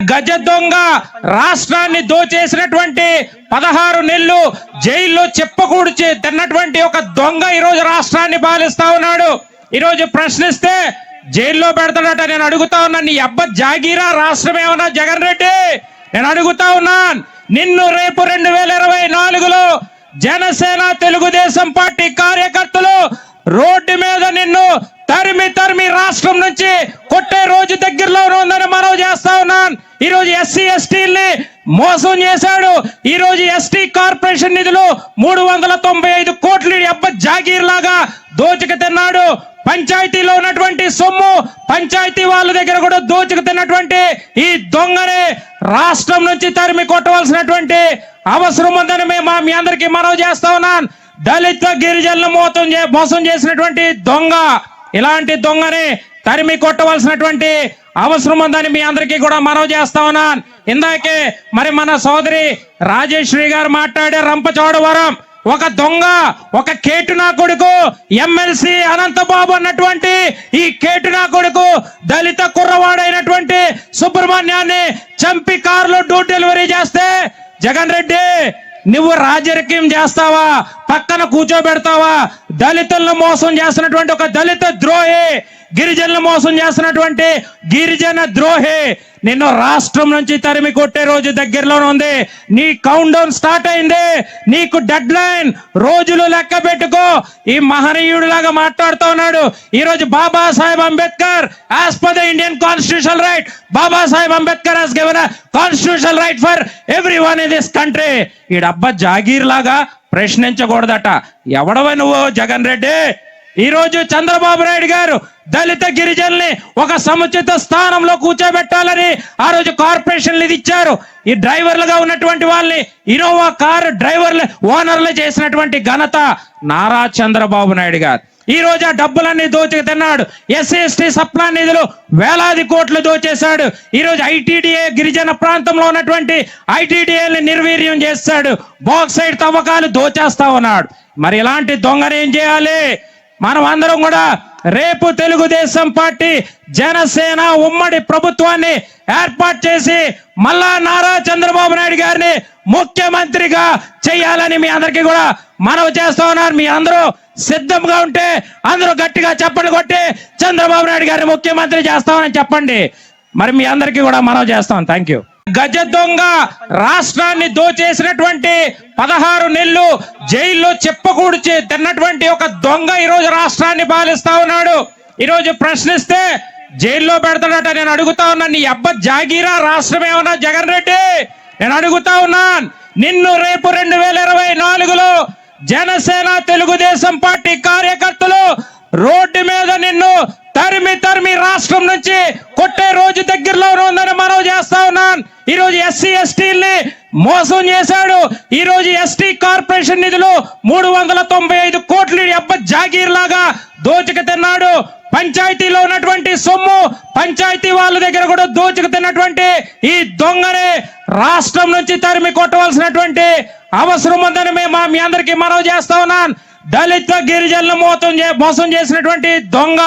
గజ దొంగ రాష్ట్రాన్ని దోచేసినటువంటి పదహారు నెలలు జైల్లో చెప్పకూడిచి తిన్నటువంటి ఒక దొంగ ఈ రోజు రాష్ట్రాన్ని పాలిస్తా ఉన్నాడు. ఈరోజు ప్రశ్నిస్తే జైల్లో పెడతాడట. నేను అడుగుతా ఉన్నా నీ అబ్బ జాగీరా రాష్ట్రం ఏమన్నా జగన్ రెడ్డి? నేను అడుగుతా ఉన్నాను నిన్ను రేపు రెండు వేల ఇరవై నాలుగులో జనసేన తెలుగుదేశం పార్టీ కార్యకర్తలు రోడ్డు మీద నిన్ను తరిమి తరిమి రాష్ట్రం నుంచి కొట్టే రోజు దగ్గరలో ఉందని మనవి చేస్తా ఉన్నాను ఈ రోజు ఎస్సీ ఎస్టీల్ని మోసం చేశాడు. ఈ రోజు ఎస్టీ కార్పొరేషన్ నిధులు మూడు వందల తొంభై ఐదు కోట్లు ఎబ్బ అబ్బ జాగీర్ లాగా దోచుకు తిన్నాడు. పంచాయతీలో ఉన్నటువంటి సొమ్ము పంచాయతీ వాళ్ళ దగ్గర కూడా దోచుకు తిన్నటువంటి ఈ దొంగనే రాష్ట్రం నుంచి తరిమి కొట్టవలసినటువంటి అవసరం ఉందని మేము మీ అందరికీ మనవి చేస్తా ఉన్నాను దళిత గిరిజనులు మోసం చే- మోసం చేసినటువంటి దొంగ ఇలాంటి దొంగని తరిమి కొట్టవలసినటువంటి అవసరం ఉందని మీ అందరికీ కూడా మనవి చేస్తా ఉన్నాను. ఇందాకే మరి మన సోదరి రాజేశ్వరి గారు మాట్లాడే రంపచోడవరం ఒక దొంగ ఒక కేటునా కొడుకు ఎమ్మెల్సీ అనంతబాబు అన్నటువంటి ఈ కేటు నా కొడుకు దళిత కుర్రవాడైనటువంటి సుబ్రహ్మణ్యాన్ని చంపి కారులో డోర్ డెలివరీ చేస్తే జగన్ రెడ్డి నువ్వు రాజరికం చేస్తావా? పక్కన కూర్చోబెడతావా? దళితులను మోసం చేస్తున్నటువంటి ఒక దళిత ద్రోహి గిరిజనులు మోసం చేస్తున్నటువంటి గిరిజన ద్రోహి నిన్ను రాష్ట్రం నుంచి తరిమి కొట్టే రోజు దగ్గరలోనే ఉంది. నీ కౌంట్ డౌన్ స్టార్ట్ అయింది. నీకు డెడ్ లైన్ రోజులు లెక్క పెట్టుకో. ఈ మహనీయుడు లాగా మాట్లాడుతూ ఉన్నాడు. ఈ రోజు Baba Saheb Ambedkar as per the Indian constitution right Baba Saheb Ambedkar has given constitution right for everyone in this country ఈ డబ్బా జాగీర్ లాగా ప్రశ్నించకూడదట. ఎవడవ నువ్వు జగన్ రెడ్డి? ఈరోజు చంద్రబాబు నాయుడు గారు దళిత గిరిజనుల్ని ఒక సముచిత స్థానంలో కూర్చోబెట్టాలని ఆ రోజు కార్పొరేషన్లు ఇది ఇచ్చారు. ఈ డ్రైవర్లుగా ఉన్నటువంటి వాళ్ళని ఇనోవా కారు డ్రైవర్లు ఓనర్లు చేసినటువంటి ఘనత నారా చంద్రబాబు నాయుడు గారు. ఈ రోజు ఆ డబ్బులన్నీ దోచుకు తిన్నాడు. ఎస్సీ ఎస్టీ సప్లా నిధులు వేలాది కోట్లు దోచేశాడు. ఈ రోజు ఐటీడీఏ గిరిజన ప్రాంతంలో ఉన్నటువంటి ఐటీడీఏని నిర్వీర్యం చేస్తాడు. బాక్సైడ్ తవ్వకాలు దోచేస్తా ఉన్నాడు. మరి ఇలాంటి దొంగను ఏం చేయాలి? మనం అందరం కూడా రేపు తెలుగుదేశం పార్టీ జనసేన ఉమ్మడి ప్రభుత్వాన్ని ఏర్పాటు చేసి మళ్ళా నారా చంద్రబాబు నాయుడు గారిని ముఖ్యమంత్రిగా చేయాలని మీ అందరికీ కూడా మనవి చేస్తా ఉన్నారు. మీ అందరూ సిద్ధంగా ఉంటే అందరూ గట్టిగా చెప్పండి కొట్టి చంద్రబాబు నాయుడు గారిని ముఖ్యమంత్రి చేస్తామని చెప్పండి. మరి మీ అందరికీ కూడా మనవి చేస్తాం. థ్యాంక్ యూ గజ దొంగ రాష్ట్రాన్ని దోచేసినటువంటి పదహారు నెలలు జైల్లో చెప్పకూడిచి తిన్నటువంటి ఒక దొంగ ఈ రోజు రాష్ట్రాన్ని పాలిస్తా ఉన్నాడు. ఈరోజు ప్రశ్నిస్తే జైల్లో పెడతాడట. నేను అడుగుతా ఉన్నా నీ అబ్బ జాగీరా రాష్ట్రం ఏమన్నా జగన్ రెడ్డి? నేను అడుగుతా ఉన్నాను నిన్ను రేపు రెండు వేల ఇరవై నాలుగులో జనసేన తెలుగుదేశం పార్టీ కార్యకర్తలు రోడ్డు మీద నిన్ను తరిమి తరిమి రాష్ట్రం నుంచి కొట్టే రోజు దగ్గరలో ఉందని మనవి చేస్తా ఉన్నాను ఈ రోజు ఎస్సీ ఎస్టీల్ని మోసం చేశాడు. ఈ రోజు ఎస్టీ కార్పొరేషన్ నిధులు మూడు వందల తొంభై ఐదు కోట్లు ఈ అబ్బ జాగీర్ లాగా దోచుకు తిన్నాడు పంచాయతీలో ఉన్నటువంటి సొమ్ము పంచాయతీ వాళ్ళ దగ్గర కూడా దోచుకు తిన్నటువంటి ఈ దొంగని రాష్ట్రం నుంచి తరిమి కొట్టవలసినటువంటి అవసరం ఉందని మేము మీ అందరికీ మనవి చేస్తా ఉన్నాను దళిత గిరిజనులు మోసం మోసం చేసినటువంటి దొంగ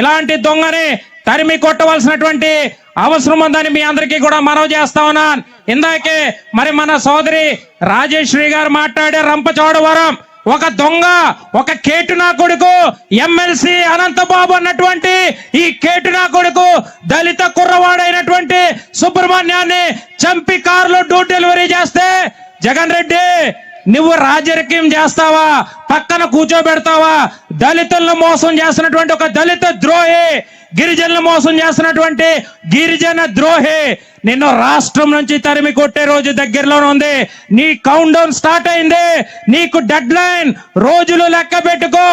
ఇలాంటి దొంగని తరిమి కొట్టవలసినటువంటి అవసరం ఉందని మీ అందరికీ కూడా మనవి చేస్తా ఉన్నాను. ఇందాకే మరి మన సోదరి రాజేశ్వరి గారు మాట్లాడే రంపచోడవరం ఒక దొంగ ఒక కేటు నా కొడుకు ఎమ్మెల్సీ అనంతబాబు అన్నటువంటి ఈ కేటు నా కొడుకు దళిత కుర్రవాడైనటువంటి సుబ్రహ్మణ్యాన్ని చంపి కారులో డోర్ డెలివరీ చేస్తే జగన్ రెడ్డి నువ్వు రాజరికం చేస్తావా? పక్కన కూర్చోబెడతావా? దళితులను మోసం చేస్తున్నటువంటి ఒక దళిత ద్రోహి గిరిజనులు మోసం చేస్తున్నటువంటి గిరిజన ద్రోహి నిన్ను రాష్ట్రం నుంచి తరిమి కొట్టే రోజు దగ్గరలోనే ఉంది. నీ కౌంట్ డౌన్ స్టార్ట్ అయింది. నీకు డెడ్ లైన్ రోజులు లెక్క పెట్టుకో.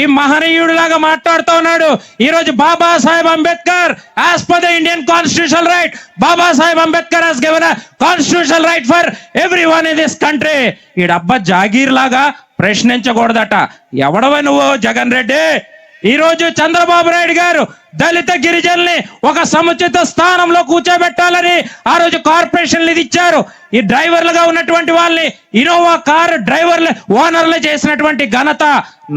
ఈ మహనీయుడు లాగా మాట్లాడుతూ ఉన్నాడు. ఈ రోజు Baba Saheb Ambedkar as per the Indian constitution right Baba Saheb Ambedkar has given constitution right for everyone in this country ఈ డబ్బా జాగీర్ లాగా ప్రశ్నించకూడదట. ఎవడవ నువ్వు జగన్ రెడ్డి? ఈరోజు చంద్రబాబు నాయుడు గారు దళిత గిరిజనుల్ని ఒక సముచిత స్థానంలో కూర్చోబెట్టాలని ఆ రోజు కార్పొరేషన్లు ఇది ఇచ్చారు. ఈ డ్రైవర్లుగా ఉన్నటువంటి వాళ్ళని ఇనోవా కారు డ్రైవర్లు ఓనర్లు చేసినటువంటి ఘనత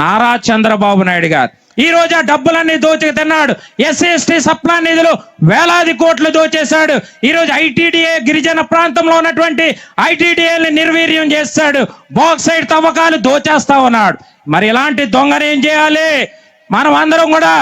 నారా చంద్రబాబు నాయుడు గారు. ఈ రోజు ఆ డబ్బులన్నీ దోచుకు తిన్నాడు. ఎస్సీ ఎస్టీ సప్లా నిధులు వేలాది కోట్లు దోచేశాడు. ఈ రోజు ఐటీడీఏ గిరిజన ప్రాంతంలో ఉన్నటువంటి ఐటీడీఏని నిర్వీర్యం చేస్తాడు. బాక్సైడ్ తవ్వకాలు దోచేస్తా ఉన్నాడు. మరి ఇలాంటి దొంగను ఏం చేయాలి? మనం అందరం కూడా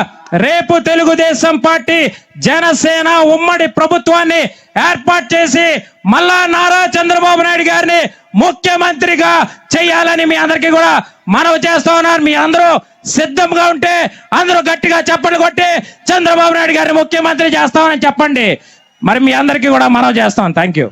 రేపు తెలుగుదేశం పార్టీ జనసేన ఉమ్మడి ప్రభుత్వాన్ని ఏర్పాటు చేసి మళ్ళా నారా చంద్రబాబు నాయుడు గారిని ముఖ్యమంత్రిగా చేయాలని మీ అందరికీ కూడా మనవి చేస్తా ఉన్నారు మీ అందరూ సిద్ధంగా ఉంటే అందరూ గట్టిగా చెప్పండి కొట్టి చంద్రబాబు నాయుడు గారిని ముఖ్యమంత్రి చేస్తామని చెప్పండి. మరి మీ అందరికీ కూడా మనవి చేస్తాం థ్యాంక్ యూ.